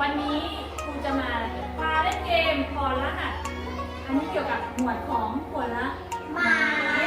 วันนี้ครูจะมาพาเล่นเกมพอรหัส อันนี้เกี่ยวกับหมวดของผลละมา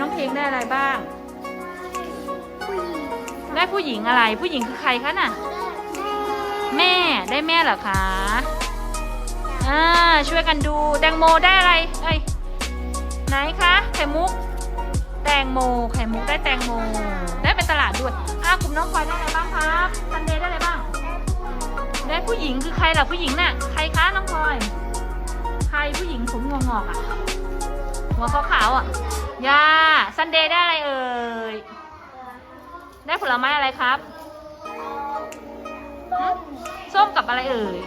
น้องเพลงได้อะไรบ้างได้ผู้หญิงอะไร ผู้หญิงคือใครคะน่ะ แม่ได้แม่เหรอคะอ่าช่วยกันดูแตงโมได้อะไรเอ้ยไหนคะไข่มุก แตงโมไข่มุกได้แตงโม ได้ไปตลาดด้วยอ่ากลุ่มน้องพลอยได้อะไรบ้างครับซันเดย์ได้อะไรบ้าง ได้ผู้หญิงคือใครล่ะผู้หญิงน่ะใครคะน้องพลอย ใครผู้หญิงผมงอกๆอะหัวขาวๆอะ ยาซันเดย์ได้อะไรเอ่ย ได้ผลไม้อะไรครับหึส้มกับอะไรเอ่ย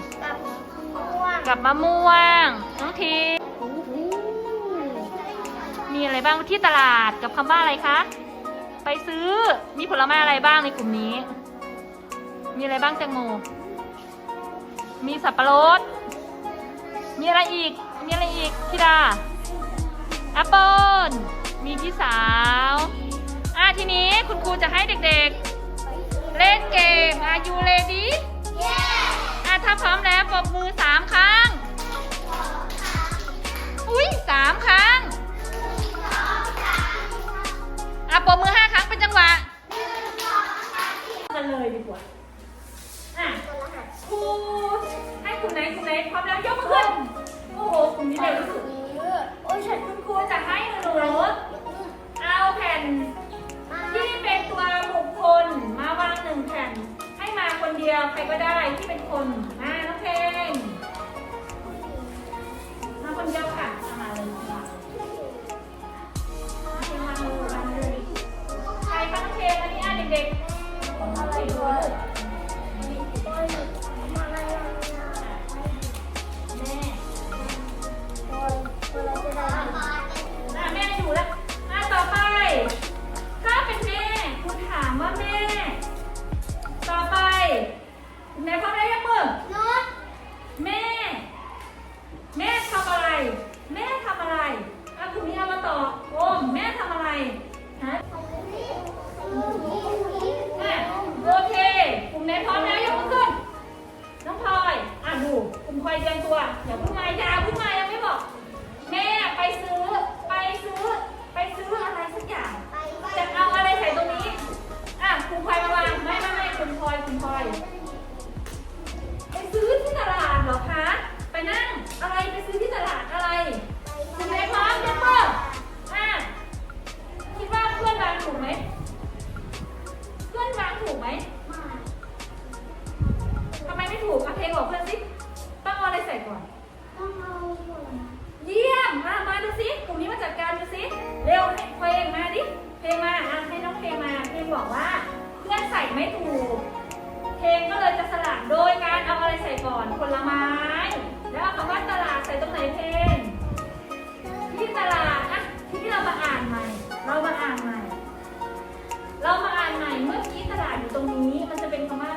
กับมะม่วง น้องทีมีอะไรบ้างที่ตลาดกับคำว่าอะไรคะ ไปซื้อ มีผลไม้อะไรบ้างในกลุ่มนี้ มีอะไรบ้างแตงโม มีสับปะรด มีอะไรอีก มีอะไรอีกพี่ดาแอปเปิล มีพี่สาว อะทีนี้คุณครูจะให้เด็กๆ เล่นเกม Are you ready อะถ้าพร้อมแล้วปรบมือสามครั้ง อุ้ยสามครั้ง อะปรบมือห้าครั้งเป็นจังหวะกันเลยดีกว่า อะครูให้คุณไหนคุณไหนพร้อมแล้วยกมือขึ้น โอ้โหกลุ่มนี้เร็วที่สุดโบอกว่าเพื่อนใส่ไม่ถูก เพลงก็เลยจะสลับโดยการเอาอะไรใส่ก่อนผลไม้ แล้วคำว่าตลาดใส่ตรงไหนเพลงที่ตลาดอะที่เรามาอ่านใหม่ เรามาอ่านใหม่ เรามาอ่านใหม่เมื่อกี้ตลาดอยู่ตรงนี้มันจะเป็นคำว่า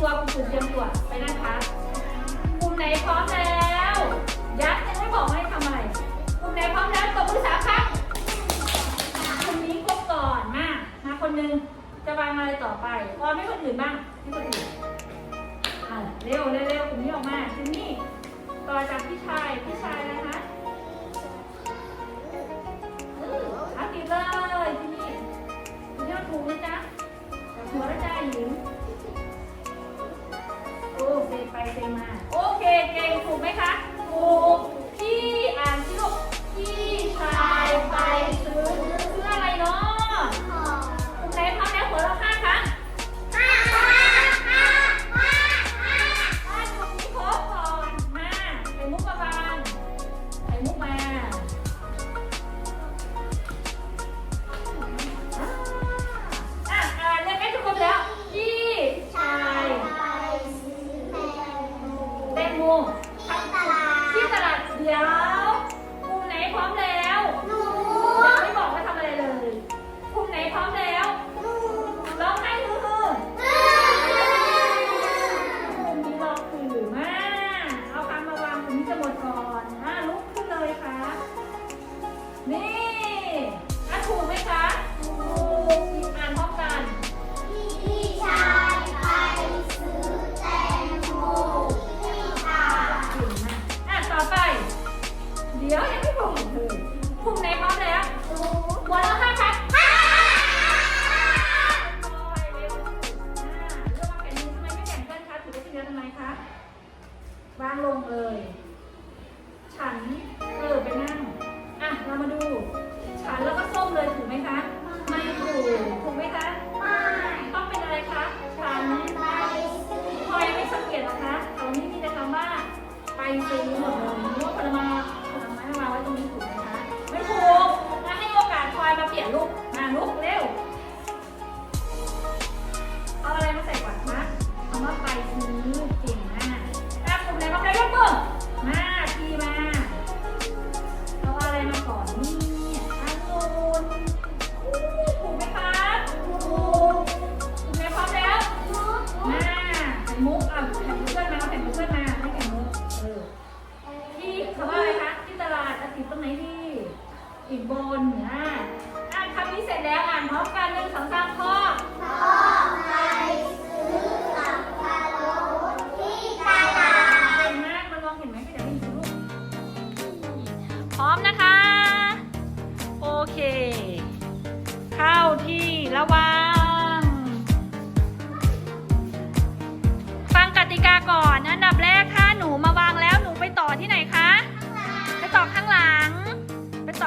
ตัวคุณครูเตรียมตัวไปนะคะกลุ่มไหนพร้อมแล้ว ยัดจะให้บอกให้ทำอะไรกลุ่มไหนพร้อมแล้วตบมือสามครั้งกลุ่นี้ครบก่อนมามาคนหนึ่งจะวางอะไรต่อไปพร้อมให้คนอื่นบ้างให้คนอื่นอะเร็วเร็วเร็วกลุ่มนี้ออกมา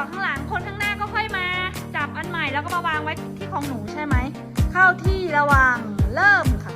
อข้างหลังคนข้างหน้าก็ค่อยมา จับอันใหม่แล้วก็มาวางไว้ที่ของหนูใช่ไหม เข้าที่ระวังเริ่มค่ะ